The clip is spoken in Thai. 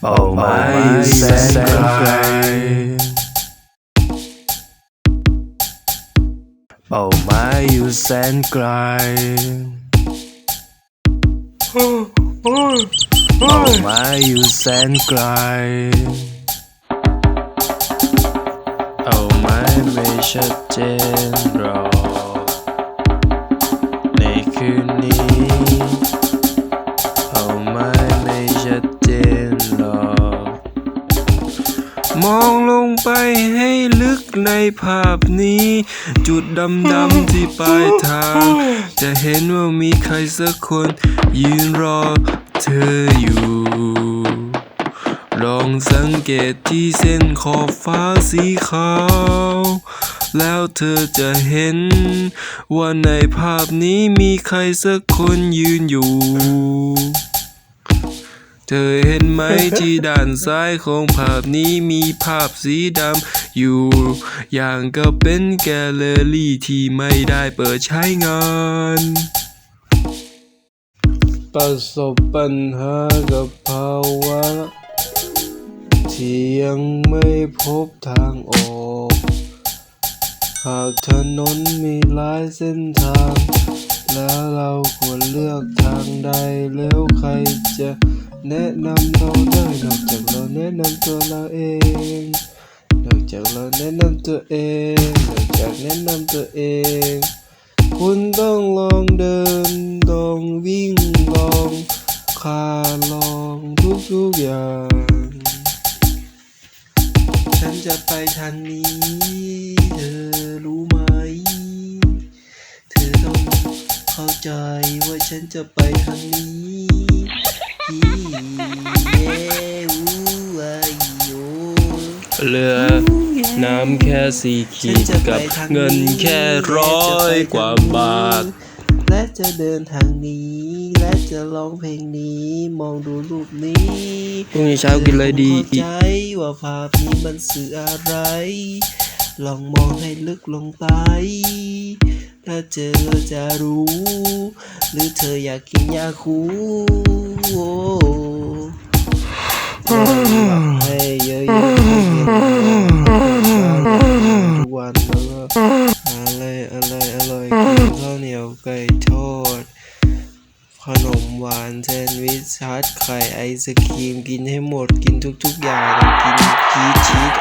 เป้าหมายแสนไกลเป้าหมายอยู่แสนไกลเป้าหมายอยู่แสนไกล เอาไม้ไม่ชัดเจนหรอก มองลงไปให้ลึกในภาพนี้ จุดดำๆที่ปลายทาง จะเห็นว่ามีใครสักคนยืนรอเธออยู่ ลองสังเกตที่เส้นขอบฟ้าสีขาว แล้วเธอจะเห็น ว่าในภาพนี้มีใครสักคนยืนอยู่ เธอเห็นไหมที่ด้านซ้ายของภาพนี้มีภาพสีดำอยู่ อย่างก็เป็นแกลเลอรี่ที่ไม่ได้เปิดใช้งานประสบปัญหากับภาวะที่ยังไม่พบทางออก หากถนนมีหลายเส้นทาง แล้วเราควรเลือกทางใดแล้วใครจะแนะนำเราได้นอกจากเราแนะนำตัวเราเองนอกจากเราแนะนำตัวเองนอกจากแนะนำตัวเอง คุณต้องลองเดินลองวิ่งลองคาลองทุกๆอย่าง ฉันจะไปทางนี้ ใจว่าฉันจะไปทางนี้ฮีเยอูไอโยเรือน้ำแค่สี่ขีดกับเงินแค่ร้อยกว่าบาท และจะเดินทางนี้ และจะร้องเพลงนี้ มองดูรูปนี้พรุ่งนี้เช้ากินอะไรดีเข้าใจว่าภาพนี้มันสื่ออะไร ลองมองให้ลึกลงไป ถ้าเจอจะรู้ หรือเธออยากกินยาคูโอ้ลองหลับให้เยอะๆทุกวันแล้วก็อะไรอะไรอร่อยกินข้าวเหนียวไก่ทอดขนมหวานแซนด์วิชชาร์ตไข่ไอศครีมกินให้หมดกินทุกๆอย่างกินชีชีส